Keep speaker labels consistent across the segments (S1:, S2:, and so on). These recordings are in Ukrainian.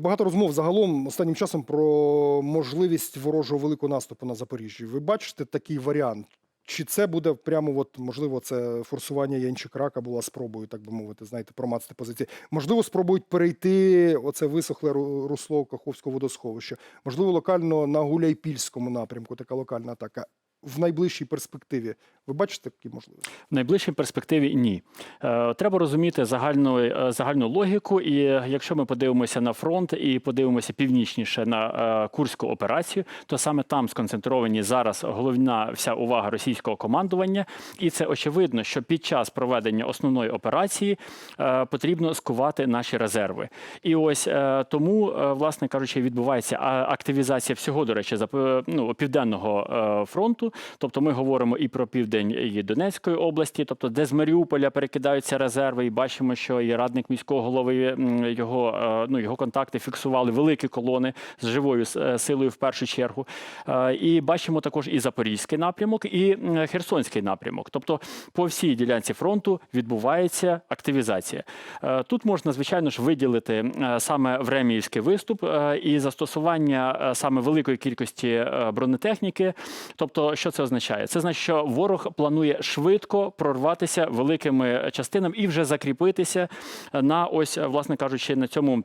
S1: Багато розмов загалом останнім часом про можливість ворожого великого наступу на Запоріжжі. Ви бачите такий варіант? Чи це буде прямо, от можливо, це форсування Янчик-Рака була спробою, так би мовити, знаєте, промацати позиції? Можливо, спробують перейти оце висохле русло Каховського водосховища. Можливо, локально на Гуляйпільському напрямку така локальна атака. В найближчій перспективі ви бачите такі можливості?
S2: В найближчій перспективі ні. Е, треба розуміти загальну, е, загальну логіку. І якщо ми подивимося на фронт і подивимося північніше на е, курську операцію, то саме там сконцентровані зараз головна вся увага російського командування. І це очевидно, що під час проведення основної операції е, потрібно скувати наші резерви. І ось е, тому, е, власне кажучи, відбувається активізація всього, до речі, ну, південного е, Тобто ми говоримо і про південь і Донецької області, тобто де з Маріуполя перекидаються резерви, і бачимо, що і радник міського голови його, е, ну, його контакти фіксували великі колони з живою е, силою в першу чергу. Е, І бачимо також і Запорізький напрямок, і Херсонський напрямок. Тобто по всій ділянці фронту відбувається активізація. Тут можна, звичайно ж, виділити саме Времіївський виступ і застосування саме великої кількості бронетехніки. Тобто, що це означає? Це значить, що ворог планує швидко прорватися великими частинами і вже закріпитися на ось, е, власне кажучи, на цьому.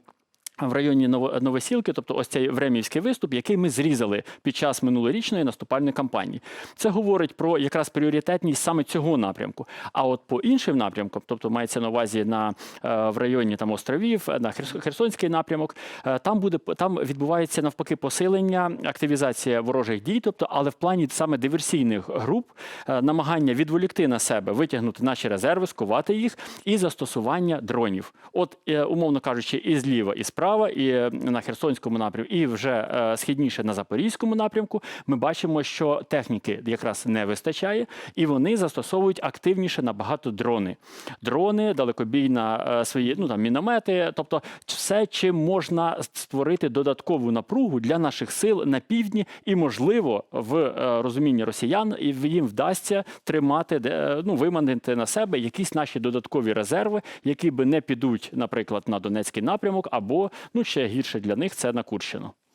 S2: В районі Ново- Новосілки, тобто ось цей времівський виступ, який ми зрізали під час минулорічної наступальної кампанії. Це говорить про якраз пріоритетність саме цього напрямку. А от по іншим напрямкам, тобто мається на увазі на е, в районі там островів, на Херс- Херсонський напрямок, е, там буде там відбувається навпаки посилення, активізація ворожих дій, тобто, але в плані саме диверсійних груп, е, намагання відволікти на себе, витягнути наші резерви, скувати їх і застосування дронів. От, умовно кажучи, і зліва, і справа, і е, на Херсонському напрямку, і вже е, східніше на Запорізькому напрямку, ми бачимо, що техніки якраз не вистачає, і вони застосовують активніше набагато дрони. Дрони, далекобійна е, свої ну там міномети, тобто все, чим можна створити додаткову напругу для наших сил на півдні, і можливо в розумінні росіян і їм вдасться тримати ну виманити на себе якісь наші додаткові резерви, які би не підуть, наприклад, на Донецький напрямок, або ну ще гірше для них це на Курщину.